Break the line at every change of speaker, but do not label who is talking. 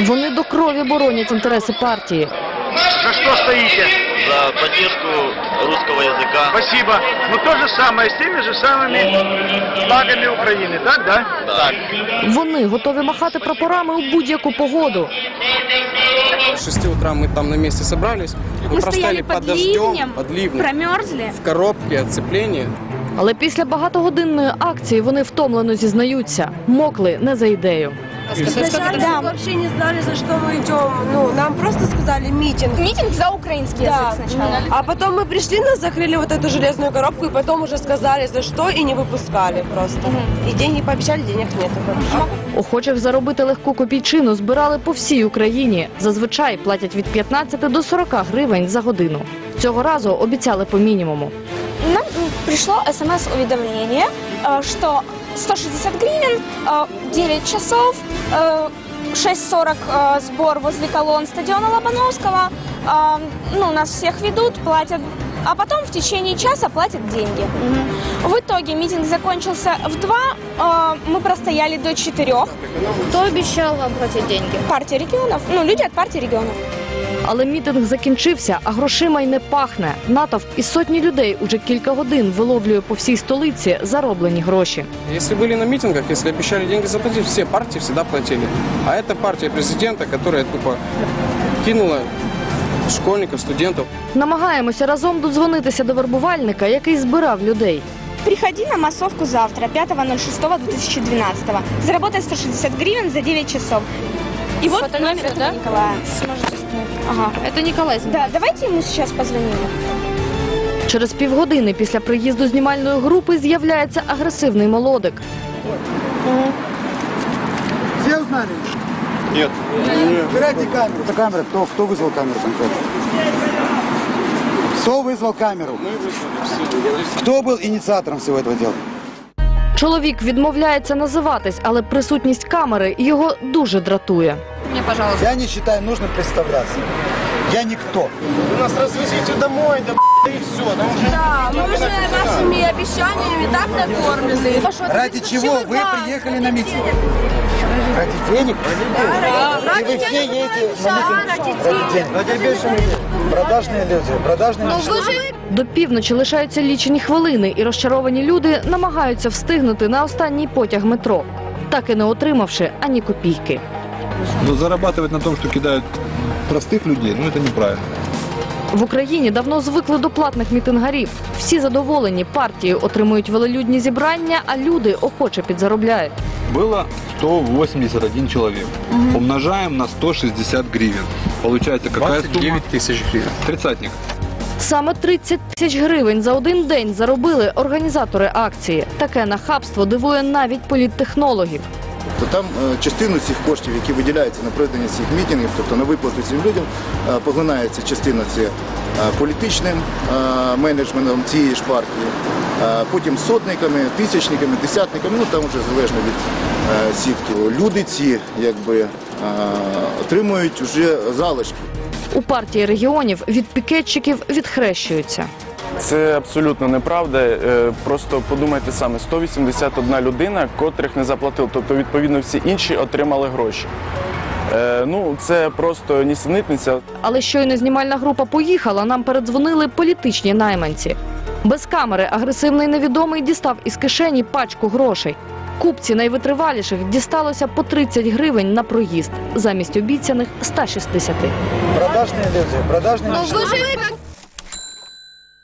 Вони до крові боронять інтереси партії.
За что стоите?
за поддержку русского языка.
Спасибо. Ну то же самое, с теми же самыми флагами Украины, так, да?
Так.
Вони готові махати прапорами у будь-яку погоду.
С 6 утра мы там на месте собрались. Мы,
Мы
простояли
стояли
под,
под
дождем,
ливнем,
под ливнем,
промерзли.
в коробке оцепления.
Але після багатогодинної акції вони втомлено зізнаються, мокли не за ідею.
Сначала мы вообще не знали, за что мы идем. Ну, нам просто сказали митинг.
Митинг за украинский
Да.
язык сначала.
А потом мы пришли, нас закрыли вот эту железную коробку, и потом уже сказали, за что, и не выпускали просто. И деньги пообещали, денег нет вообще.
Охочих заробити легку копійчину збирали по всій Україні. Зазвичай платять від 15 до 40 гривень за годину. Цього разу обіцяли по мінімуму.
Нам м, пришло смс-уведомление, э, что 160 гривен, э, 9 часов, э, 6.40 э, сбор возле колонн стадиона Лобановского. Э, Ну, нас всех ведут, платят, а потом в течение часа платят деньги. В итоге митинг закончился в 2, э, мы простояли до 4.
Кто обещал вам платить деньги?
Партия регионов, ну, люди от партии регионов.
Але мітинг закінчився, а грошима й не пахне. Натовп із сотні людей уже кілька годин виловлює по всій столиці зароблені гроші.
Если были на митингах, если обещали деньги заплатить, все партии всегда платили. А это партия президента, которая тупо кинула школьников, студентов.
Намагаємося разом додзвонитися до вербувальника, який збирав людей.
Приходи на массовку завтра, 5.06.2012. Заработай 160 гривен за 9 часов. И вот
Фотография,
номер этого
да?
Николая. Ага.
Это Николай.
Да, давайте ему сейчас позвоним.
Через півгодини після приїзду знімальної групи з'являється агресивний молодик.
Все узнали?
Нет.
Убирайте камеру. Это камера. Кто, кто вызвал камеру конкретно? Кто вызвал камеру? Кто был инициатором всего этого дела?
Чоловік відмовляється називатись, але присутність камери його дуже дратує.
Мне, пожалуйста.
Я не считаю нужным представляться. Я никто.
Вы нас развезите домой, да и все. Там уже
Да, мы уже вашими обещаниями так накормлены.
Ради чего вы приехали на митинг? Ради денег? И вы все едете на митинг ради денег? Продажные люди. Продажные люди.
До півночі лишаються лічені хвилини, і розчаровані люди намагаються встигнути на останній потяг метро, так і не отримавши ані копійки.
Но зарабатывать на том, что кидают простых людей, ну это неправильно.
В Україні давно звикли до платних мітингарів. Всі задоволені партії отримують велолюдні зібрання, а люди охоче підзаробляють.
Было 181 человек. Умножаем на 160 гривен. Получается какая сумма?
тысяч гривен.
Тридцатник.
Саме 30 тисяч гривень за один день заробили організатори акції. Таке нахабство дивує навіть політтехнологів.
то там е, частину цих коштів, які виділяються на проведення цих мітингів, тобто на виплату цим людям, е, поглинається частина це е, політичним менеджментом цієї ж партії, потім сотниками, тисячниками, десятниками, ну там вже залежно від сітки. Люди ці якби отримують вже залишки.
У партії регіонів від пікетчиків відхрещуються.
Це абсолютно неправда. Е, Просто подумайте саме, 181 людина, котрих не заплатили. Тобто, відповідно, всі інші отримали гроші. Е, Ну, це просто нісенітниця.
Але щойно знімальна група поїхала, нам передзвонили політичні найманці. Без камери агресивний невідомий дістав із кишені пачку грошей. Купці найвитриваліших дісталося по 30 гривень на проїзд замість обіцяних 160.
Продажные люди. Продажные люди.
Вы же как